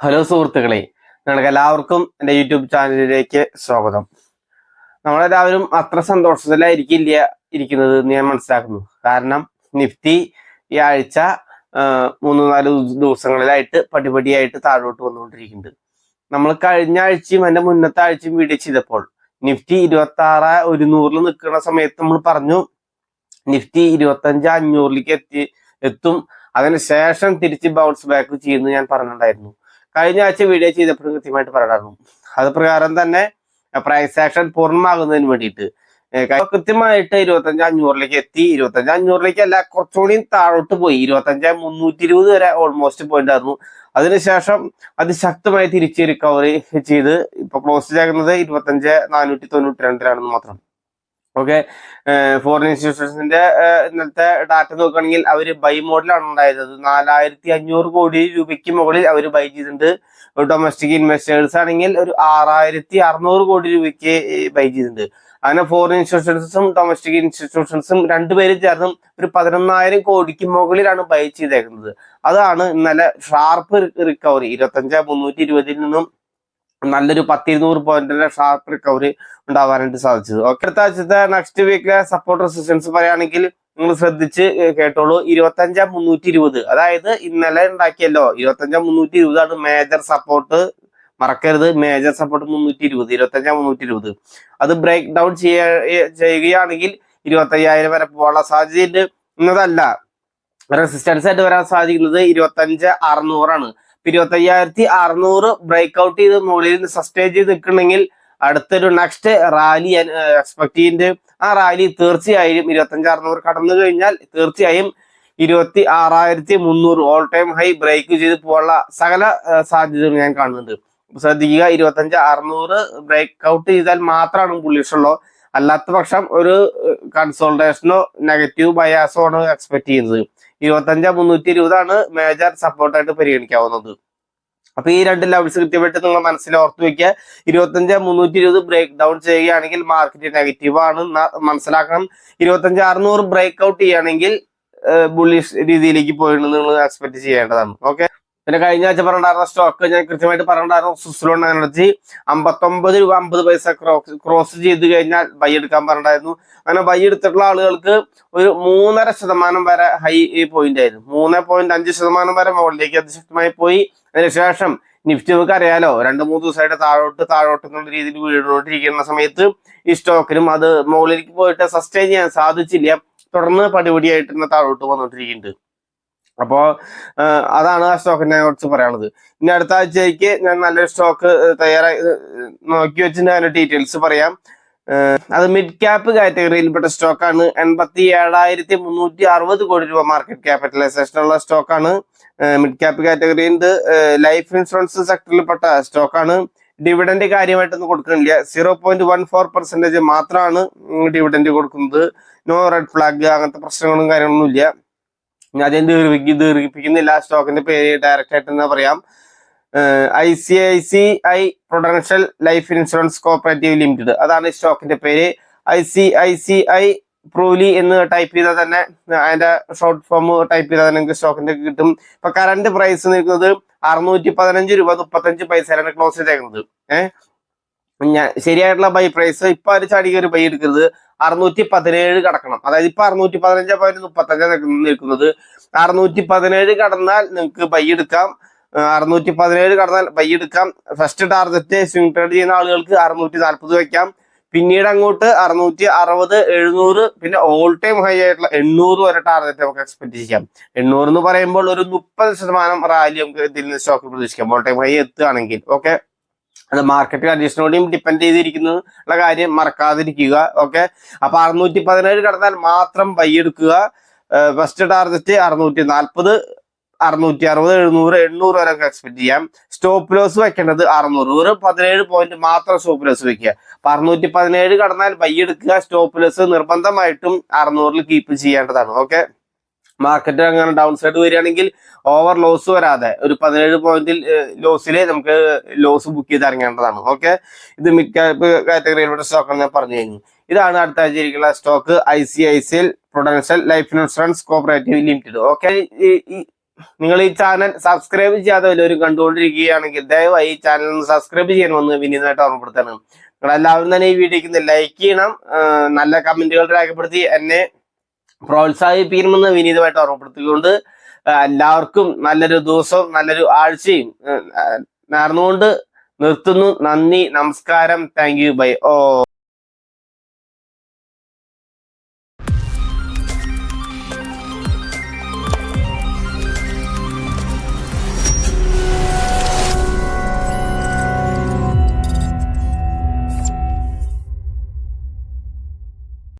Hello സുഹൃത്തുക്കളെ നിങ്ങൾക്ക് എല്ലാവർക്കും എന്റെ യൂട്യൂബ് ചാനലിലേക്ക് സ്വാഗതം. നമ്മളെല്ലാവരും അത്ര സന്തോഷത്തിലായിരിക്കില്ല ഇരിക്കുന്നത് എന്ന് ഞാൻ മനസ്സിലാക്കുന്നു. കാരണം നിഫ്റ്റി ഈ ആഴ്ച മൂന്ന് നാല് ദിവസങ്ങളിലായിട്ട് പടിപടിയായിട്ട് താഴോട്ട് വന്നുകൊണ്ടിരിക്കുന്നുണ്ട്. നമ്മൾ കഴിഞ്ഞ ആഴ്ചയും എന്റെ മുന്നത്തെ ആഴ്ചയും വീഡിയോ ചെയ്തപ്പോൾ നിഫ്റ്റി ഇരുപത്തി ആറ് ഒരുന്നൂറിൽ നിൽക്കുന്ന സമയത്ത് നമ്മൾ പറഞ്ഞു നിഫ്റ്റി ഇരുപത്തഞ്ച് അഞ്ഞൂറിലേക്ക് എത്തി എത്തും. അതിനുശേഷം തിരിച്ച് ബൗൺസ് ബാക്ക് ചെയ്യുന്നു ഞാൻ പറഞ്ഞിട്ടുണ്ടായിരുന്നു. കഴിഞ്ഞ ആഴ്ച വീഡിയോ ചെയ്തപ്പോഴും കൃത്യമായിട്ട് പറയണമായിരുന്നു അത് പ്രകാരം തന്നെ പ്രൈസ് ആക്ഷൻ പൂർണമാകുന്നതിന് വേണ്ടിയിട്ട് കൃത്യമായിട്ട് ഇരുപത്തഞ്ച് അഞ്ഞൂറിലേക്ക് എത്തി. ഇരുപത്തഞ്ച് അഞ്ഞൂറിലേക്ക് അല്ല കുറച്ചുകൂടി താഴോട്ട് പോയി. ഇരുപത്തഞ്ച് മുന്നൂറ്റി ഇരുപത് വരെ ഓൾമോസ്റ്റ് പോയിന്റ് ആയിരുന്നു. അതിനുശേഷം അതിശക്തമായി തിരിച്ച് റിക്കവറി ചെയ്ത് ഇപ്പൊ ക്ലോസ് ചെയ്യുന്നത് ഇരുപത്തഞ്ച് നാനൂറ്റി തൊണ്ണൂറ്റി രണ്ടിലാണെന്ന് മാത്രം. ഓക്കെ? ഫോറിൻ ഇൻസ്റ്റിറ്റ്യൂഷൻസിന്റെ ഇന്നത്തെ ഡാറ്റ നോക്കുകയാണെങ്കിൽ അവർ ബൈ മോഡലാണ് ഉണ്ടായത്. നാലായിരത്തി അഞ്ഞൂറ് കോടി രൂപയ്ക്ക് മുകളിൽ അവർ ബൈ ചെയ്തിട്ടുണ്ട്. ഡൊമസ്റ്റിക് ഇൻവെസ്റ്റേഴ്സ് ആണെങ്കിൽ ഒരു ആറായിരത്തി അറുന്നൂറ് കോടി രൂപയ്ക്ക് ബൈ ചെയ്തിട്ടുണ്ട്. അങ്ങനെ ഫോറിൻ ഇൻസ്റ്റിറ്റ്യൂഷൻസും ഡൊമസ്റ്റിക് ഇൻസ്റ്റിറ്റ്യൂഷൻസും രണ്ടുപേരും ചേർന്നും ഒരു പതിനൊന്നായിരം കോടിക്ക് മുകളിലാണ് ബൈ ചെയ്തേക്കുന്നത്. അതാണ് ഇന്നലെ ഷാർപ്പ് റിക്കവറി ഇരുപത്തഞ്ച് മുന്നൂറ്റി ഇരുപതിൽ നിന്നും നല്ലൊരു പത്തിരുന്നൂറ് പോയിന്റിന്റെ ഷാർപ്പ് റിക്കവറി ഉണ്ടാവാനായിട്ട് സാധിച്ചത്. ഓക്കെ അടുത്ത ആഴ്ചത്തെ നെക്സ്റ്റ് വീക്കിലെ സപ്പോർട്ട് റെസിസ്റ്റൻസ് പറയുകയാണെങ്കിൽ നിങ്ങൾ ശ്രദ്ധിച്ച് കേട്ടോളൂ. ഇരുപത്തഞ്ച് മുന്നൂറ്റി ഇരുപത് അതായത് ഇന്നലെ ഉണ്ടാക്കിയല്ലോ. ഇരുപത്തഞ്ചാം മുന്നൂറ്റി ഇരുപതാണ് മേജർ സപ്പോർട്ട് മറക്കരുത്. മേജർ സപ്പോർട്ട് മുന്നൂറ്റി ഇരുപത് ഇരുപത്തഞ്ച് മുന്നൂറ്റി ഇരുപത് അത് ബ്രേക്ക് ഡൗൺ ചെയ്യുകയാണെങ്കിൽ ഇരുപത്തയ്യായിരം വരെ പോകാനുള്ള സാധ്യതയുണ്ട്. എന്നതല്ല റെസിസ്റ്റൻസ് ആയിട്ട് വരാൻ സാധിക്കുന്നത് ഇരുപത്തഞ്ച് അറുന്നൂറാണ് ഇരുപത്തയ്യായിരത്തി അറുന്നൂറ് ബ്രേക്ക് ഔട്ട് ചെയ്ത് മുകളിൽ സസ്റ്റേ ചെയ്ത് നിൽക്കണമെങ്കിൽ അടുത്തൊരു നെക്സ്റ്റ് റാലി എക്സ്പെക്ട് ചെയ്യുന്നുണ്ട്. ആ റാലി തീർച്ചയായും ഇരുപത്തഞ്ച് അറുന്നൂറ് കടന്നു കഴിഞ്ഞാൽ തീർച്ചയായും ഇരുപത്തി ആറായിരത്തി മുന്നൂറ് ഓൾ ടൈം ഹൈ ബ്രേക്ക് ചെയ്ത് പോകാനുള്ള സകല സാധ്യതകൾ ഞാൻ കാണുന്നുണ്ട്. ശ്രദ്ധിക്കുക ഇരുപത്തഞ്ച് അറുന്നൂറ് ബ്രേക്ക് ഔട്ട് ചെയ്താൽ മാത്രമാണ് ബുള്ളിഷ് ഉള്ളൂ. അല്ലാത്ത പക്ഷം ഒരു കൺസോൾട്ടേഷനോ നെഗറ്റീവ് ബയാസോ ആണ് എക്സ്പെക്ട് ചെയ്യുന്നത്. ഇരുപത്തഞ്ച് മുന്നൂറ്റി ഇരുപതാണ് മേജർ സപ്പോർട്ടായിട്ട് പരിഗണിക്കാവുന്നത്. അപ്പൊ ഈ രണ്ട് ലെവൽസ് കൃത്യമായിട്ട് നിങ്ങൾ മനസ്സിൽ ഓർത്തു വെക്കുക. ഇരുപത്തഞ്ച് മുന്നൂറ്റി ഇരുപത് ബ്രേക്ക് ഡൗൺ ചെയ്യുകയാണെങ്കിൽ മാർക്കറ്റ് നെഗറ്റീവ് ആണ്. മനസ്സിലാക്കണം. ഇരുപത്തഞ്ച് അറുന്നൂറ് ബ്രേക്ക് ഔട്ട് ചെയ്യുകയാണെങ്കിൽ ബുള്ളിഷ് രീതിയിലേക്ക് പോയിട്ട് നിങ്ങൾ എക്സ്പെക്ട് ചെയ്യേണ്ടതാണ്. ഓക്കെ പിന്നെ കഴിഞ്ഞ ആഴ്ച പറഞ്ഞിട്ടുണ്ടായിരുന്ന സ്റ്റോക്ക് ഞാൻ കൃത്യമായിട്ട് പറഞ്ഞിട്ടുണ്ടായിരുന്നു സുസ്ലോൺ എനർജി അമ്പത്തൊമ്പത് രൂപ അമ്പത് പൈസ ക്രോസ് ചെയ്ത് കഴിഞ്ഞാൽ ബൈ എടുക്കാൻ പറഞ്ഞിട്ടുണ്ടായിരുന്നു. അങ്ങനെ ബൈ എടുത്തിട്ടുള്ള ആളുകൾക്ക് ഒരു മൂന്നര ശതമാനം വരെ ഹൈ പോയിന്റ് ആയിരുന്നു. മൂന്ന് പോയിന്റ് അഞ്ച് ശതമാനം വരെ മുകളിലേക്ക് അതിശക്തമായി പോയി. അതിനുശേഷം നിഫ്റ്റി നമുക്ക് അറിയാലോ രണ്ട് മൂന്ന് ദിവസമായിട്ട് താഴോട്ട് താഴോട്ട് എന്നുള്ള രീതിയിൽ വീഴുകൊണ്ടിരിക്കുന്ന സമയത്ത് ഈ സ്റ്റോക്കിനും അത് മുകളിലേക്ക് പോയിട്ട് സസ്റ്റെയിൻ ചെയ്യാൻ സാധിച്ചില്ല. തുടർന്ന് പടിപടിയായിട്ട് താഴോട്ട് വന്നുകൊണ്ടിരിക്കുന്നുണ്ട്. അപ്പോ അതാണ് ആ സ്റ്റോക്കിനെ കുറിച്ച് പറയാനുള്ളത്. ഇനി അടുത്ത ആഴ്ചയ്ക്ക് ഞാൻ നല്ലൊരു സ്റ്റോക്ക് തയ്യാറായി നോക്കി വെച്ചിട്ട് അതിന്റെ ഡീറ്റെയിൽസ് പറയാം. അത് മിഡ് ക്യാപ്പ് കാറ്റഗറിയിൽപ്പെട്ട സ്റ്റോക്കാണ്. എൺപത്തി ഏഴായിരത്തി മുന്നൂറ്റി അറുപത് കോടി രൂപ മാർക്കറ്റ് ക്യാപിറ്റലൈസേഷൻ ഉള്ള സ്റ്റോക്കാണ്. മിഡ് ക്യാപ്പ് കാറ്റഗറിയിൽ ലൈഫ് ഇൻഷുറൻസ് സെക്ടറിൽപ്പെട്ട സ്റ്റോക്കാണ്. ഡിവിഡന്റ് കാര്യമായിട്ടൊന്നും കൊടുക്കുന്നില്ല. Zero point one four percentage മാത്രമാണ് ഡിവിഡന്റ് കൊടുക്കുന്നത്. നോ റെഡ് ഫ്ലാഗ് അങ്ങനത്തെ പ്രശ്നങ്ങളും കാര്യങ്ങളൊന്നും ഇല്ല അധികം ദീർഘിപ്പി ദീർഘിപ്പിക്കുന്നില്ല സ്റ്റോക്കിന്റെ പേര് ഡയറക്റ്റ് ആയിട്ട് എന്താ പറയാം. I C I C I prudential life insurance cooperative limited അതാണ് സ്റ്റോക്കിന്റെ പേര്. I C I C I പ്രൂലി എന്ന് ടൈപ്പ് ചെയ്താൽ തന്നെ അതിന്റെ ഷോർട്ട് ഫോം ടൈപ്പ് ചെയ്താൽ തന്നെ നിങ്ങൾക്ക് സ്റ്റോക്കിന്റെ കിട്ടും. ഇപ്പൊ കറന്റ് പ്രൈസ് നിൽക്കുന്നത് അറുന്നൂറ്റി പതിനഞ്ച് രൂപ മുപ്പത്തഞ്ച് പൈസയിലാണ് ക്ലോസ് ചെയ്തേക്കുന്നത്. ഏഹ് ഞാൻ ശരിയായിട്ടുള്ള ബൈ പ്രൈസ് ഇപ്പൊ ഒരു ചാടി കയറി ബൈ എടുക്കുന്നത്? അറുന്നൂറ്റി പതിനേഴ് കടക്കണം. അതായത് ഇപ്പൊ അറുന്നൂറ്റി പതിനഞ്ച് പോയിന്റ് മുപ്പത്തഞ്ച് നിൽക്കുന്നത്. അറുന്നൂറ്റി പതിനേഴ് കടന്നാൽ നിങ്ങൾക്ക് ബൈ എടുക്കാം. അറുന്നൂറ്റി പതിനേഴ് കടന്നാൽ ബൈ എടുക്കാം. ഫസ്റ്റ് ടാർഗറ്റ് സ്വിംഗ് ട്രേഡ് ചെയ്യുന്ന ആളുകൾക്ക് അറുന്നൂറ്റി നാൽപ്പത് വയ്ക്കാം. പിന്നീട് അങ്ങോട്ട് അറുന്നൂറ്റി അറുപത് എഴുന്നൂറ് പിന്നെ ഓൾ ടൈം ഹൈ ആയിട്ടുള്ള എണ്ണൂറ് വരെ ടാർഗറ്റ് നമുക്ക് എക്സ്പെക്ട് ചെയ്യാം. എണ്ണൂറ് എന്ന് പറയുമ്പോൾ ഒരു മുപ്പത് ശതമാനം റാലി നമുക്ക് ഇതിൽ നിന്ന് സ്റ്റോക്ക് പ്രതീക്ഷിക്കാം. ഓൾ ടൈം ഹൈ എത്തുകയാണെങ്കിൽ ഓക്കെ അത് മാർക്കറ്റ് കണ്ടീഷനോടെയും ഡിപ്പെൻഡ് ചെയ്തിരിക്കുന്നത് ഉള്ള കാര്യം മറക്കാതിരിക്കുക ഓക്കെ അപ്പൊ അറുന്നൂറ്റി പതിനേഴ് കടന്നാൽ മാത്രം ബൈ എടുക്കുക. ഫസ്റ്റ് ടാർഗറ്റ് അറുന്നൂറ്റി നാൽപ്പത് അറുന്നൂറ്റി അറുപത് എഴുന്നൂറ് എണ്ണൂറ് വരെ എക്സ്പെക്ട് ചെയ്യാം. സ്റ്റോപ്പ് ലോസ് വെക്കേണ്ടത് അറുന്നൂറ് ഒരു പതിനേഴ് പോയിന്റ് മാത്രം സ്റ്റോപ്പ് ലോസ് വെക്കുക. അപ്പൊ അറുന്നൂറ്റി പതിനേഴ് കടന്നാൽ ബൈ എടുക്കുക സ്റ്റോപ്പ് ലോസ് നിർബന്ധമായിട്ടും അറുന്നൂറിൽ കീപ്പ് ചെയ്യേണ്ടതാണ് ഓക്കെ മാർക്കറ്റ് അങ്ങനെ ഡൗൺ സൈഡ് വരികയാണെങ്കിൽ ഓവർ ലോസ് വരാതെ ഒരു പതിനേഴ് പോയിന്റിൽ ലോസിൽ നമുക്ക് ലോസ് ബുക്ക് ചെയ്ത് ഇറങ്ങേണ്ടതാണ്. ഓക്കെ ഇത് മിക്ക കാറ്റഗറിയിലുള്ള സ്റ്റോക്ക് ഞാൻ പറഞ്ഞു കഴിഞ്ഞു. ഇതാണ് അടുത്ത ആഴ്ചയിരിക്കുന്ന stock I C I C L prudential life insurance cooperative limited okay നിങ്ങൾ ഈ ചാനൽ സബ്സ്ക്രൈബ് ചെയ്യാതെ വല്ലവരും കണ്ടുകൊണ്ടിരിക്കുകയാണെങ്കിൽ ദയവായി ഈ ചാനൽ ഒന്ന് സബ്സ്ക്രൈബ് ചെയ്യണമെന്ന് വിനീതമായിട്ട് ഓർമ്മപ്പെടുത്തണം നിങ്ങൾ എല്ലാവരും തന്നെ ഈ വീഡിയോക്ക് ലൈക്ക് ചെയ്യണം. നല്ല കമന്റുകൾ രേഖപ്പെടുത്തി എന്നെ പ്രോത്സാഹിപ്പിക്കണമെന്ന് വിനീതമായിട്ട് ഓർമ്മപ്പെടുത്തിക്കൊണ്ട് എല്ലാവർക്കും നല്ലൊരു ദിവസവും നല്ലൊരു ആഴ്ചയും നേർന്നുകൊണ്ട് നിർത്തുന്നു. നന്ദി നമസ്കാരം. Thank you. ബൈ. ഓ.